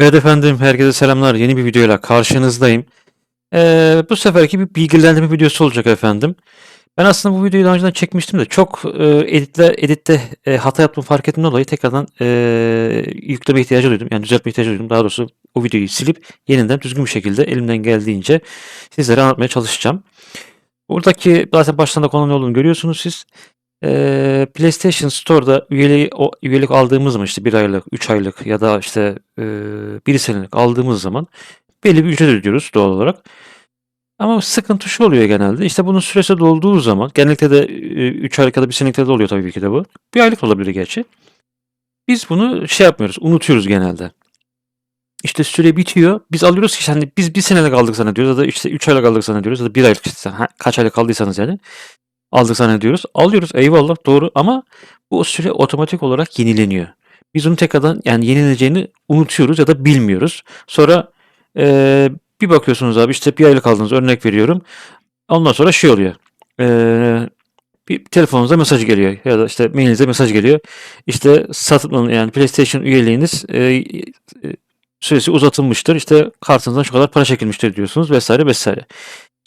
Evet efendim, herkese selamlar. Yeni bir videoyla karşınızdayım. Ee, bu seferki bir bilgilendirme videosu olacak efendim. Ben aslında bu videoyu daha önceden çekmiştim de çok e, editle, editte e, hata yaptığımı fark ettiğimden dolayı tekrardan e, yükleme ihtiyacı duydum. Yani düzeltme ihtiyacı duydum. Daha doğrusu o videoyu silip yeniden düzgün bir şekilde elimden geldiğince sizlere anlatmaya çalışacağım. Buradaki zaten baştan da konu ne olduğunu görüyorsunuz siz. PlayStation Store'da üyeliği o üyelik aldığımız zaman işte 1 aylık, 3 aylık ya da işte, eee, 1 senelik aldığımız zaman belli bir ücret ödüyoruz doğal olarak. Ama sıkıntı şu oluyor genelde, işte bunun süresi dolduğu zaman genellikle de, eee, 3 aylık ya da 1 senelikte de oluyor tabii ki de bu. 1 aylık olabilir gerçi. Biz bunu şey yapmıyoruz, unutuyoruz genelde. İşte süre bitiyor. Biz alıyoruz ki hani biz 1 senelik aldık zannediyoruz ya da işte 3 aylık aldık zannediyoruz ya da 1 aylık işte ha kaç aylık aldıysanız yani. Aldık zannediyoruz. Alıyoruz eyvallah doğru ama bu süre otomatik olarak yenileniyor. Biz onu tekrardan yani yenileneceğini unutuyoruz ya da bilmiyoruz. Sonra eee, bir bakıyorsunuz abi işte 1 aylık aldınız örnek veriyorum. Ondan sonra şey oluyor. Eee, bir telefonunuza mesaj geliyor ya da işte mailinize mesaj geliyor. İşte satın yani PlayStation üyeliğiniz eee, eee, süresi uzatılmıştır. İşte kartınızdan şu kadar para çekilmiştir diyorsunuz vesaire vesaire.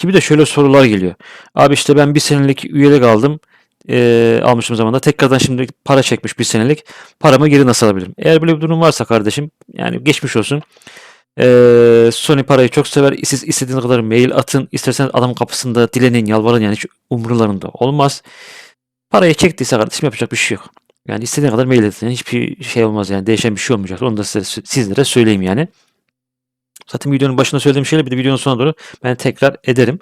Ki bir de şöyle sorular geliyor. Abi işte ben 1 senelik üyelik aldım. Eee, almışım zamanında. Tekrardan şimdi para çekmiş 1 senelik. Paramı geri nasıl alabilirim? Eğer böyle bir durum varsa kardeşim yani geçmiş olsun. Eee, Sony parayı çok sever. Siz istediğiniz kadar mail atın. İsterseniz adamın kapısında dilenin, yalvarın yani hiç umurlarında olmaz. Parayı çektiyse kardeşim yapacak bir şey yok. Yani istediğin kadar mail atın. Hiçbir şey olmaz yani değişen bir şey olmayacak. Onu da size, sizlere söyleyeyim yani. Zaten videonun başında söylediğim şeyler bir de videonun sonuna doğru ben tekrar ederim.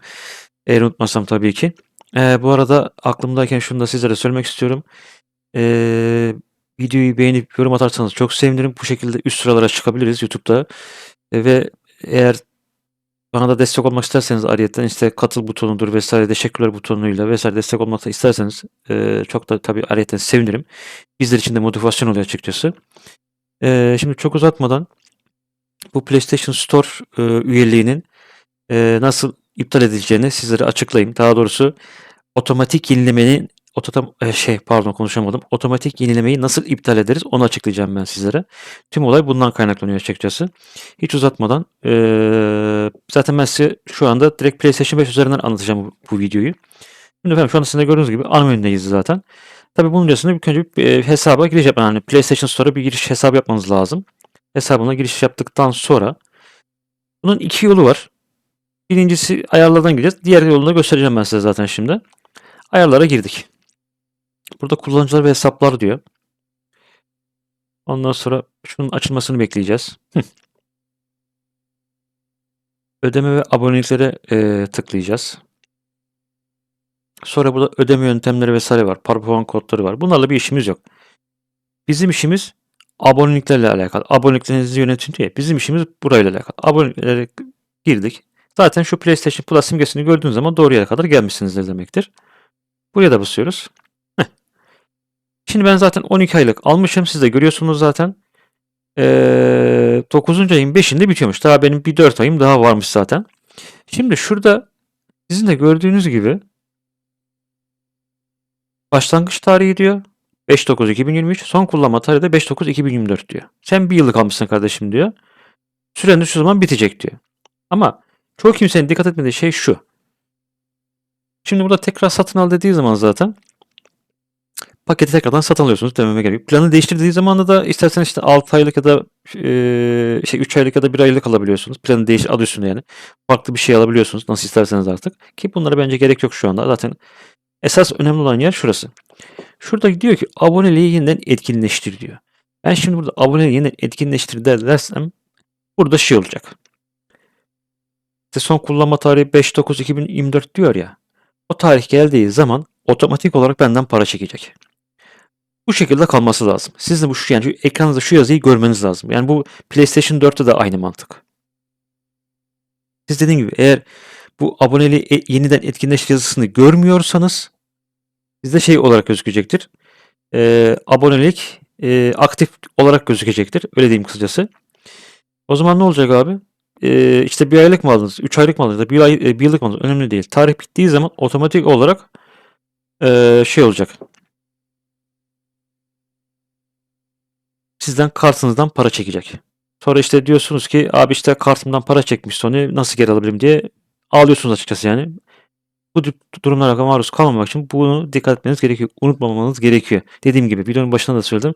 Eğer unutmazsam tabii ki. Eee, bu arada aklımdayken şunu da sizlere söylemek istiyorum. Eee, videoyu beğenip yorum atarsanız çok sevinirim. Bu şekilde üst sıralara çıkabiliriz YouTube'da. Eee, ve eğer bana da destek olmak isterseniz ayrıyeten işte katıl butonudur vesaire teşekkürler butonuyla vesaire destek olmak da isterseniz eee, çok da tabii ayrıyeten sevinirim. Bizler için de motivasyon oluyor açıkçası. Eee, şimdi çok uzatmadan bu PlayStation Store eee, üyeliğinin eee, nasıl iptal edileceğini sizlere açıklayayım. Daha doğrusu otomatik yenilemenin ototam eee, şey pardon konuşamadım. Otomatik yenilemeyi nasıl iptal ederiz onu açıklayacağım ben sizlere. Tüm olay bundan kaynaklanıyor açıkçası. Hiç uzatmadan eee, zaten ben size şu anda direkt PlayStation 5 üzerinden anlatacağım bu, bu videoyu. Şimdi efendim şu anda sizin de gördüğünüz gibi ana menüdeyiz zaten. Tabii bunun öncesinde ilk önce bir eee, hesaba giriş yapman yani PlayStation Store'a bir giriş hesabı yapmanız lazım. Hesabına giriş yaptıktan sonra bunun 2 yolu var. Birincisi ayarlardan gireceğiz. Diğer yolunu da göstereceğim ben size zaten şimdi. Ayarlara girdik. Burada kullanıcılar ve hesaplar diyor. Ondan sonra şunun açılmasını bekleyeceğiz. Ödeme ve aboneliklere eee, tıklayacağız. Sonra burada ödeme yöntemleri vesaire var. Para puan kodları var. Bunlarla bir işimiz yok. Bizim işimiz aboneliklerle alakalı. Aboneliklerinizi yönetin diye. Bizim işimiz burayla alakalı. Aboneliklere girdik. Zaten şu PlayStation Plus simgesini gördüğünüz zaman doğru yere kadar gelmişsinizdir demektir. Buraya da basıyoruz. Heh. Şimdi ben zaten 12 aylık almışım. Siz de görüyorsunuz zaten. Eee 9. ayın 5'inde bitiyormuş. Daha benim bir 4 ayım daha varmış zaten. Şimdi şurada sizin de gördüğünüz gibi başlangıç tarihi diyor. 5.9.2023. Son kullanma tarihi de 5.9.2024 diyor. Sen bir yıllık almışsın kardeşim diyor. Süren de şu zaman bitecek diyor. Ama çoğu kimsenin dikkat etmediği şey şu. Şimdi burada tekrar satın al dediği zaman zaten paketi tekrardan satın alıyorsunuz dememe gerek yok. Planı değiştirdiği zaman da isterseniz işte 6 aylık ya da eee, şey 3 aylık ya da 1 aylık alabiliyorsunuz. Planı değiş adı üstünde yani. Farklı bir şey alabiliyorsunuz nasıl isterseniz artık. Ki bunlara bence gerek yok şu anda. Zaten esas önemli olan yer şurası. Şurada diyor ki aboneliği yeniden etkinleştir diyor. Ben şimdi burada aboneliği yeniden etkinleştir der dersem burada şey olacak. İşte son kullanma tarihi 5.9.2024 diyor ya. O tarih geldiği zaman otomatik olarak benden para çekecek. Bu şekilde kalması lazım. Siz de bu şu yani ekranınızda şu yazıyı görmeniz lazım. Yani bu PlayStation 4'te de aynı mantık. Siz dediğim gibi eğer bu aboneliği e- yeniden etkinleştir yazısını görmüyorsanız sizde şey olarak gözükecektir. Ee, abonelik e, aktif olarak gözükecektir. Öyle diyeyim kısacası. O zaman ne olacak abi? Ee, işte bir aylık mı aldınız, 3 aylık mı aldınız, bir, ay, e, bir yıllık mı aldınız? Önemli değil. Tarih bittiği zaman otomatik olarak e, şey olacak. Sizden kartınızdan para çekecek. Sonra işte diyorsunuz ki abi işte kartımdan para çekmiş Sony nasıl geri alabilirim diye ağlıyorsunuz açıkçası yani. Bu durumlara maruz kalmamak için bunu dikkat etmeniz gerekiyor. Unutmamanız gerekiyor. Dediğim gibi videonun başında da söyledim.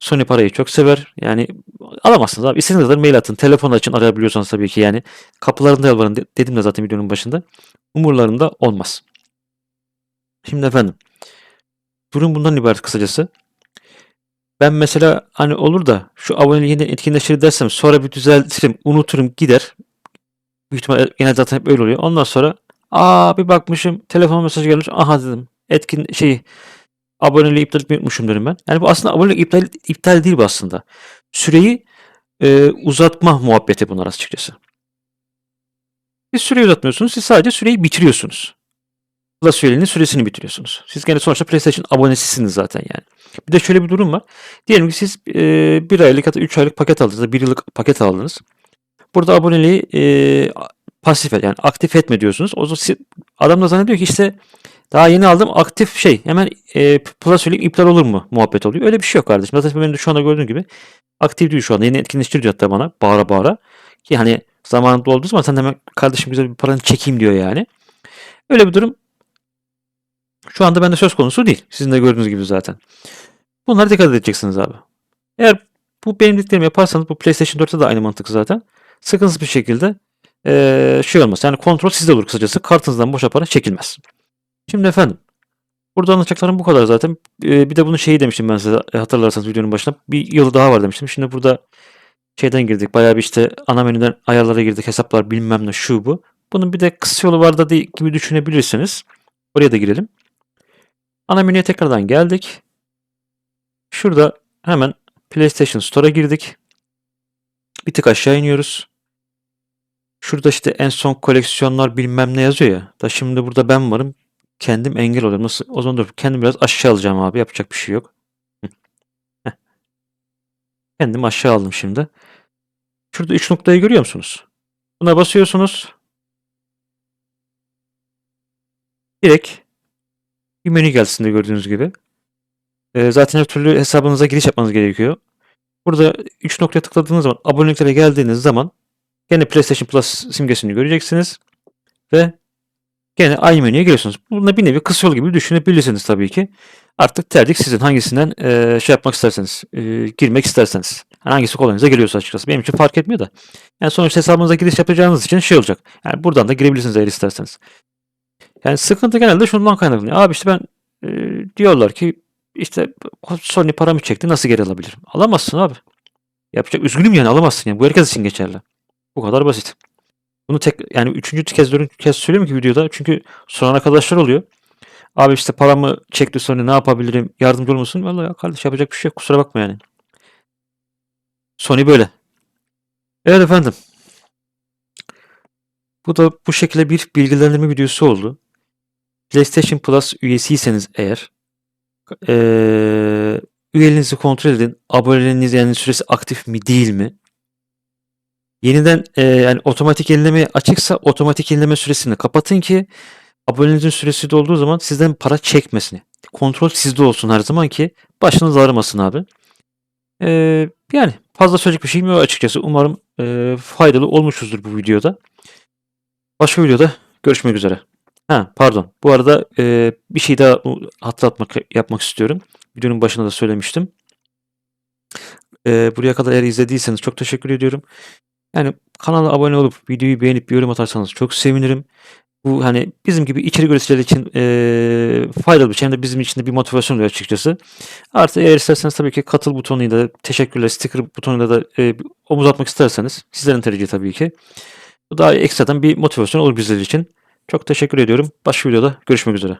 Sony parayı çok sever. Yani alamazsınız abi. İstediğiniz kadar mail atın. Telefon açın arayabiliyorsanız tabii ki yani. Kapılarında yalvarın de- dedim de zaten videonun başında. Umurlarında olmaz. Şimdi efendim. Durum bundan ibaret kısacası. Ben mesela hani olur da şu aboneliği yeniden etkinleştir dersem sonra bir düzeltirim, unuturum gider. Büyük ihtimalle genelde zaten hep öyle oluyor. Ondan sonra aa bir bakmışım telefon mesajı gelmiş. Aha dedim etkin şeyi aboneliği iptal etmeyi unutmuşum derim ben. Yani bu aslında abonelik iptal, iptal değil bu aslında. Süreyi e, uzatma muhabbeti bunlar açıkçası. Siz süreyi uzatmıyorsunuz. Siz sadece süreyi bitiriyorsunuz. Plus üyeliğinin süresini bitiriyorsunuz. Siz gene sonuçta PlayStation abonesisiniz zaten yani. Bir de şöyle bir durum var. Diyelim ki siz e, bir aylık ya da üç aylık paket aldınız da bir yıllık paket aldınız. Burada aboneliği e, pasif et- yani aktif etme diyorsunuz. O zaman adam da zannediyor ki işte daha yeni aldım aktif şey hemen e, Plus üyelik iptal olur mu muhabbet oluyor. Öyle bir şey yok kardeşim. Zaten benim de şu anda gördüğün gibi aktif diyor şu anda. Yeni etkinleştir diyor hatta bana bağıra bağıra. Ki hani zamanında olduğu zaman sen hemen kardeşim güzel bir paranı çekeyim diyor yani. Öyle bir durum şu anda bende söz konusu değil. Sizin de gördüğünüz gibi zaten. Bunlara dikkat edeceksiniz abi. Eğer bu benim dediklerimi yaparsanız bu PlayStation 4'te de aynı mantık zaten. Sıkıntısız bir şekilde eee, şey olmaz. Yani kontrol sizde olur kısacası. Kartınızdan boşa para çekilmez. Şimdi efendim. Burada anlatacaklarım bu kadar zaten. Eee, bir de bunun şeyi demiştim ben size e, hatırlarsanız videonun başında. Bir yılı daha var demiştim. Şimdi burada şeyden girdik. Bayağı bir işte ana menüden ayarlara girdik. Hesaplar bilmem ne şu bu. Bunun bir de kısa yolu var da değil gibi düşünebilirsiniz. Oraya da girelim. Ana menüye tekrardan geldik. Şurada hemen PlayStation Store'a girdik. Bir tık aşağı iniyoruz. Şurada işte en son koleksiyonlar bilmem ne yazıyor ya. Da şimdi burada ben varım. Kendim engel oluyorum. Nasıl? O zaman dur. Kendim biraz aşağı alacağım abi. Yapacak bir şey yok. Kendim aşağı aldım şimdi. Şurada 3 noktayı görüyor musunuz? Buna basıyorsunuz. Direkt bir menü gelsin de gördüğünüz gibi. Ee, zaten her türlü hesabınıza giriş yapmanız gerekiyor. Burada 3 noktaya tıkladığınız zaman aboneliklere geldiğiniz zaman gene PlayStation Plus simgesini göreceksiniz. Ve gene aynı menüye geliyorsunuz. Bunda bir nevi kısa yol gibi düşünebilirsiniz tabii ki. Artık tercih sizin hangisinden eee, şey yapmak isterseniz, eee, girmek isterseniz. Hangisi kolayınıza geliyorsa açıkçası. Benim için fark etmiyor da. Yani sonuçta hesabınıza giriş yapacağınız için şey olacak. Yani buradan da girebilirsiniz eğer isterseniz. Yani sıkıntı genelde şundan kaynaklanıyor. Abi işte ben eee, diyorlar ki işte Sony paramı çekti nasıl geri alabilirim? Alamazsın abi. Yapacak üzgünüm yani alamazsın yani. Bu herkes için geçerli. Bu kadar basit. Bunu tek yani üçüncü kez dördüncü kez söylüyorum ki videoda çünkü soran arkadaşlar oluyor. Abi işte paramı çekti Sony ne yapabilirim? Yardımcı olur musun? Vallahi ya kardeş yapacak bir şey yok. Kusura bakma yani. Sony böyle. Evet efendim. Bu da bu şekilde bir bilgilendirme videosu oldu. PlayStation Plus üyesiyseniz eğer eee üyeliğinizi kontrol edin. Aboneliğiniz yani süresi aktif mi değil mi? Yeniden eee, yani otomatik yenileme açıksa otomatik yenileme süresini kapatın ki abonenizin süresi dolduğu zaman sizden para çekmesin. Kontrol sizde olsun her zaman ki başınız ağrımasın abi. Eee, yani fazla söyleyecek bir şeyim yok açıkçası. Umarım eee, faydalı olmuşuzdur bu videoda. Başka videoda görüşmek üzere. Ha pardon. Bu arada eee, bir şey daha hatırlatmak yapmak istiyorum. Videonun başında da söylemiştim. Eee, buraya kadar eğer izlediyseniz çok teşekkür ediyorum. Yani kanala abone olup videoyu beğenip bir yorum atarsanız çok sevinirim. Bu hani bizim gibi içerik üreticiler için eee, faydalı bir şey. Hem de bizim için de bir motivasyon oluyor açıkçası. Artı eğer isterseniz tabii ki katıl butonuyla teşekkürler sticker butonuyla da eee, omuz atmak isterseniz sizlerin tercihi tabii ki. Bu daha ekstradan bir motivasyon olur bizler için. Çok teşekkür ediyorum. Başka videoda görüşmek üzere.